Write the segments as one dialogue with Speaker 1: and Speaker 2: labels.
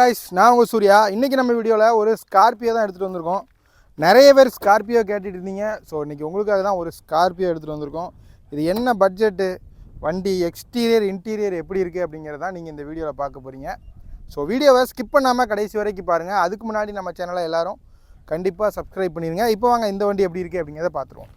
Speaker 1: guys நான் உங்கள் சூர்யா. இன்றைக்கி நம்ம வீடியோவில் ஒரு ஸ்கார்பியோ தான் எடுத்துகிட்டு வந்திருக்கோம். நிறைய பேர் ஸ்கார்பியோ கேட்டுட்டு இருந்தீங்க. ஸோ இன்றைக்கி உங்களுக்காக தான் ஒரு ஸ்கார்பியோ எடுத்துகிட்டு வந்திருக்கோம். இது என்ன பட்ஜெட்டு வண்டி எக்ஸ்டீரியர் இன்டீரியர் எப்படி இருக்குது அப்படிங்கிறத நீங்கள் இந்த வீடியோவில் பார்க்க போகிறீங்க ஸோ வீடியோவை ஸ்கிப் பண்ணாமல் கடைசி வரைக்கும் பாருங்கள் அதுக்கு முன்னாடி நம்ம சேனலை எல்லாரும் கண்டிப்பாக சப்ஸ்கிரைப் பண்ணிடுங்க இப்போ வாங்க இந்த வண்டி எப்படி இருக்குது அப்படிங்கிறத பார்த்துருவோம்.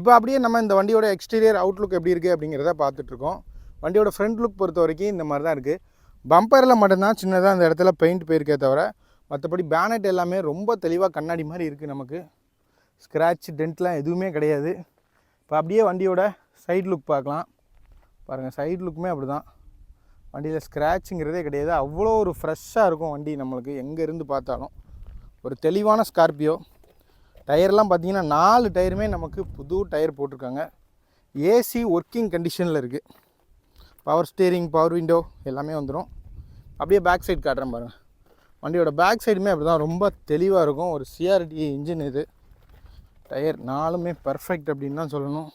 Speaker 1: இப்போ அப்படியே நம்ம இந்த வண்டியோட எக்ஸ்டீரியர் அவுட்லுக் எப்படி இருக்குது அப்படிங்கிறத பார்த்துட்ருக்கோம். வண்டியோட ஃப்ரண்ட் லுக் பொறுத்த வரைக்கும் இந்த மாதிரி தான் இருக்குது பம்பரில் மட்டும்தான் சின்னதாக அந்த இடத்துல பெயிண்ட் போயிருக்கே தவிர மற்றபடி பேனட் எல்லாமே ரொம்ப தெளிவாக கண்ணாடி மாதிரி இருக்குது நமக்கு. ஸ்க்ராட்ச் டென்ட்லாம் எதுவுமே கிடையாது. இப்போ அப்படியே வண்டியோட சைடு லுக் பார்க்கலாம். பாருங்கள் சைடு லுக்குமே அப்படி தான் வண்டியில் ஸ்க்ராட்சுங்கிறதே கிடையாது. அவ்வளோ ஒரு ஃப்ரெஷ்ஷாக இருக்கும் வண்டி நம்மளுக்கு எங்கே இருந்து பார்த்தாலும். ஒரு தெளிவான ஸ்கார்பியோ டயர்லாம் பார்த்தீங்கன்னா நாலு டயருமே நமக்கு புது டயர் போட்டிருக்காங்க. ஏசி ஒர்க்கிங் கண்டிஷனில் இருக்குது பவர் ஸ்டீரிங் பவர் விண்டோ எல்லாமே வந்துடும் அப்படியே பேக் சைடு காட்டுறேன் பாருங்கள் வண்டியோட பேக் சைடுமே அப்படி தான் ரொம்ப தெளிவாக இருக்கும். ஒரு சிஆர்டி இன்ஜின் இது. டயர் நாலுமே பர்ஃபெக்ட் அப்படின்னு தான் சொல்லணும்.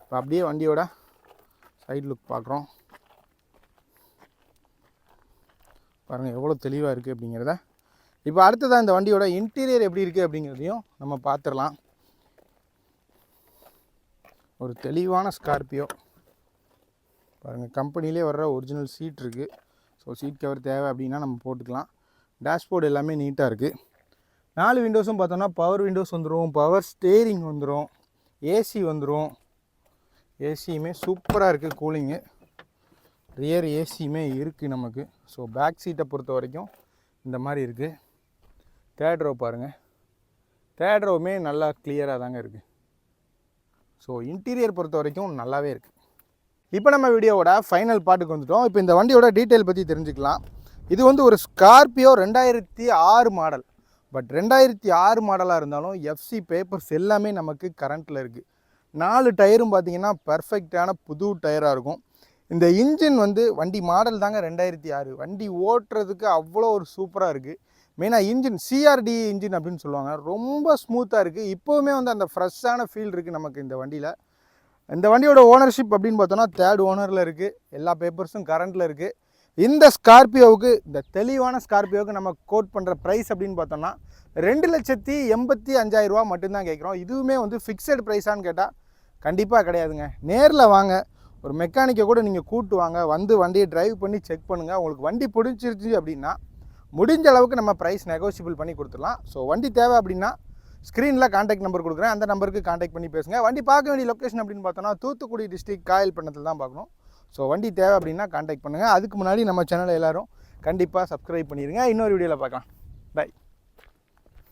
Speaker 1: இப்போ அப்படியே வண்டியோட சைடு லுக் பார்க்குறோம். பாருங்கள் எவ்வளோ தெளிவாக இருக்குது அப்படிங்கிறத. இப்போ அடுத்ததாக இந்த வண்டியோட இன்டீரியர் எப்படி இருக்குது அப்படிங்கிறதையும் நம்ம பார்த்துடலாம். ஒரு தெளிவான ஸ்கார்பியோ பாருங்கள் கம்பெனிலே வர்ற ஒரிஜினல் சீட் இருக்குது ஸோ சீட் கவர் தேவை அப்படின்னா நம்ம போட்டுக்கலாம். டேஷ்போர்டு எல்லாமே நீட்டாக இருக்குது நாலு விண்டோஸும் பார்த்தோன்னா பவர் விண்டோஸ் வந்துடும் பவர் ஸ்டேரிங் வந்துடும் ஏசி வந்துடும் ஏசியுமே சூப்பராக இருக்குது கூலிங்கு ரியர் ஏசியுமே இருக்குது நமக்கு. ஸோ பேக் சீட்டை பொறுத்த வரைக்கும் இந்த மாதிரி இருக்குது தேர்ட் ரோ பாருங்கள் தேர்ட் ரோவுமே நல்லா கிளியராக தாங்க இருக்குது ஸோ இன்டீரியர் பொறுத்த வரைக்கும் நல்லாவே இருக்குது இப்போ நம்ம வீடியோவோட ஃபைனல் பாட்டுக்கு வந்துட்டோம். இப்போ இந்த வண்டியோட டீட்டெயில் பற்றி தெரிஞ்சுக்கலாம். இது வந்து ஒரு ஸ்கார்பியோ ரெண்டாயிரத்தி ஆறு மாடல் பட் ரெண்டாயிரத்தி ஆறு மாடலாக இருந்தாலும் எஃப்சி பேப்பர்ஸ் எல்லாமே நமக்கு கரண்ட்டில் இருக்குது நாலு டயரும் பார்த்தீங்கன்னா பர்ஃபெக்டான புது டயராக இருக்கும். இந்த இன்ஜின் வந்து வண்டி மாடல் தாங்க ரெண்டாயிரத்தி ஆறு. வண்டி ஓட்டுறதுக்கு அவ்வளோ ஒரு சூப்பராக இருக்குது மெயினாக இன்ஜின் சிஆர்டி இன்ஜின் அப்படின்னு சொல்லுவாங்க. ரொம்ப ஸ்மூத்தாக இருக்குது இப்போவுமே வந்து அந்த ஃப்ரெஷ்ஷான ஃபீல் இருக்குது நமக்கு இந்த வண்டியில். இந்த வண்டியோட ஓனர்ஷிப் அப்படின்னு பார்த்தோன்னா தேர்ட் ஓனரில் இருக்குது எல்லா பேப்பர்ஸும் கரண்ட்டில் இருக்குது இந்த ஸ்கார்பியோவுக்கு இந்த தெளிவான ஸ்கார்பியோவுக்கு நம்ம கோட் பண்ணுற ப்ரைஸ் அப்படின்னு பார்த்தோம்னா ரெண்டு லட்சத்தி எண்பத்தி அஞ்சாயிரரூவா மட்டும்தான் கேட்குறோம். இதுவுமே வந்து ஃபிக்ஸட் ப்ரைஸான்னு கேட்டால் கண்டிப்பாக கிடையாதுங்க. நேரில் வாங்க. ஒரு மெக்கானிக்கை கூட நீங்கள் கூட்டு வாங்க. வந்து வண்டியை டிரைவ் பண்ணி செக் பண்ணுங்கள் உங்களுக்கு வண்டி பிடிச்சிருச்சு அப்படின்னா முடிஞ்ச அளவுக்கு நம்ம ப்ரைஸ் நெகோசியபிள் பண்ணி கொடுத்துடலாம். ஸோ வண்டி தேவை அப்படின்னா ஸ்க்ரீனில் காண்டாக்ட் நம்பர் கொடுக்குறேன். அந்த நம்பருக்கு காண்டாக்ட் பண்ணி பேசுங்க. வண்டி பார்க்க வேண்டிய லொக்கேஷன் அப்படின்னு பார்த்தோன்னா தூத்துக்குடி டிஸ்ட்ரிக்ட் காயல் பண்ணத்தில் தான் பார்க்கணும். ஸோ வண்டி தேவை அப்படின்னா காண்டாக்ட் பண்ணுங்கள் அதுக்கு முன்னாடி நம்ம சேனலை எல்லோரும் கண்டிப்பாக சப்ஸ்கிரைப் பண்ணிடுங்க இன்னொரு வீடியோவில் பார்க்கலாம். பை